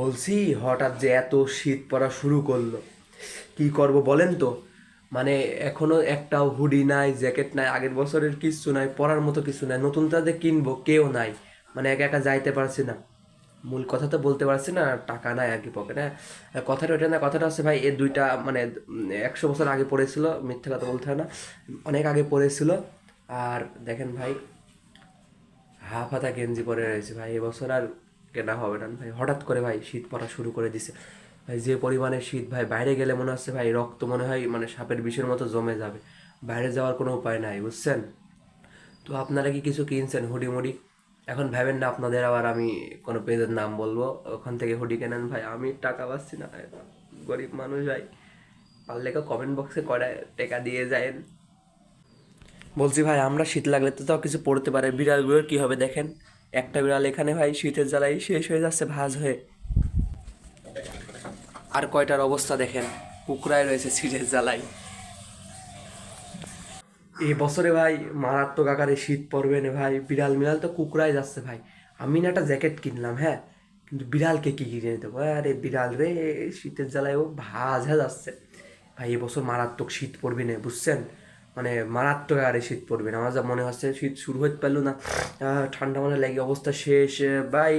বলছি, হঠাৎ যে এত শীত পড়া শুরু করল। কি করব বলেন তো? মানে এখনও একটাও হুডি নাই, জ্যাকেট নাই, আগের বছরের কিছু নাই, পরার মতো কিছু নাই, নতুনটা যে কিনবো কেউ নাই মানে একা একা যাইতে পারছি না। মূল কথা তো বলতে পারছি না টাকা নাই আর কি পকেটে কথাটা ওটা না, কথাটা হচ্ছে ভাই, এ দুইটা মানে একশো বছর আগে পড়েছিল, মিথ্যে কথা বলতে হয় না, অনেক আগে পড়েছিল। আর দেখেন ভাই, হাফ হাতা গেঞ্জি পরে রয়েছে ভাই এবছর আর কেনা হবে না। ভাই, হঠাৎ করে ভাই শীত পড়া শুরু করে দিছে। ভাই, যে পরিমাণে শীত, ভাই, বাইরে গেলে মনে হচ্ছে, ভাই, রক্ত মনে হয় মানে সাপের বিষের মতো জমে যাবে। বাইরে যাওয়ার কোনো উপায় নাই, বুঝছেন? তো আপনারা কি কিছু কিনছেন হুডি মুডি? এখন ভাবেন না, আপনাদের আবার আমি কোনো পেজের নাম বলব? ওখান থেকে হুডি কেনেন ভাই? আমি টাকা পাচ্ছি না গরিব মানুষ, ভাই। পারলে কেউ কমেন্ট বক্সে কয়টা টাকা দিয়ে যায়েন। বলছি ভাই, আমরা শীত লাগলে তো তাও কিছু পড়তে পারে। বিড়ালগুলোর কি হবে দেখেন? একটা বিড়াল এখানে ভাই শীতের জ্বালাই শেষ হয়ে যাচ্ছে, ভাজ হয়ে। আর কয়টার অবস্থা দেখেন? কুকুরায় রয়েছে শীতের জ্বালাই। এই বছরে ভাই মারাত্মক আকারে শীত পড়বে না ভাই। বিড়াল মিড়াল তো কুকুরায় যাচ্ছে ভাই। আমি না একটা জ্যাকেট কিনলাম হ্যাঁ? কিন্তু বিড়ালকে কি কিনে দেবো? আরে বিড়াল রে, শীতের জ্বালায় ও ভাজ ভাজা যাচ্ছে। ভাই এবছর মারাত্মক শীত পড়বে না, বুঝছেন? মানে মারাত্মক আরে শীত পড়বে। না আমার যা মনে হচ্ছে শীত শুরু হতে পারল না। ঠান্ডা মানে লাগে অবস্থা শেষ। বাই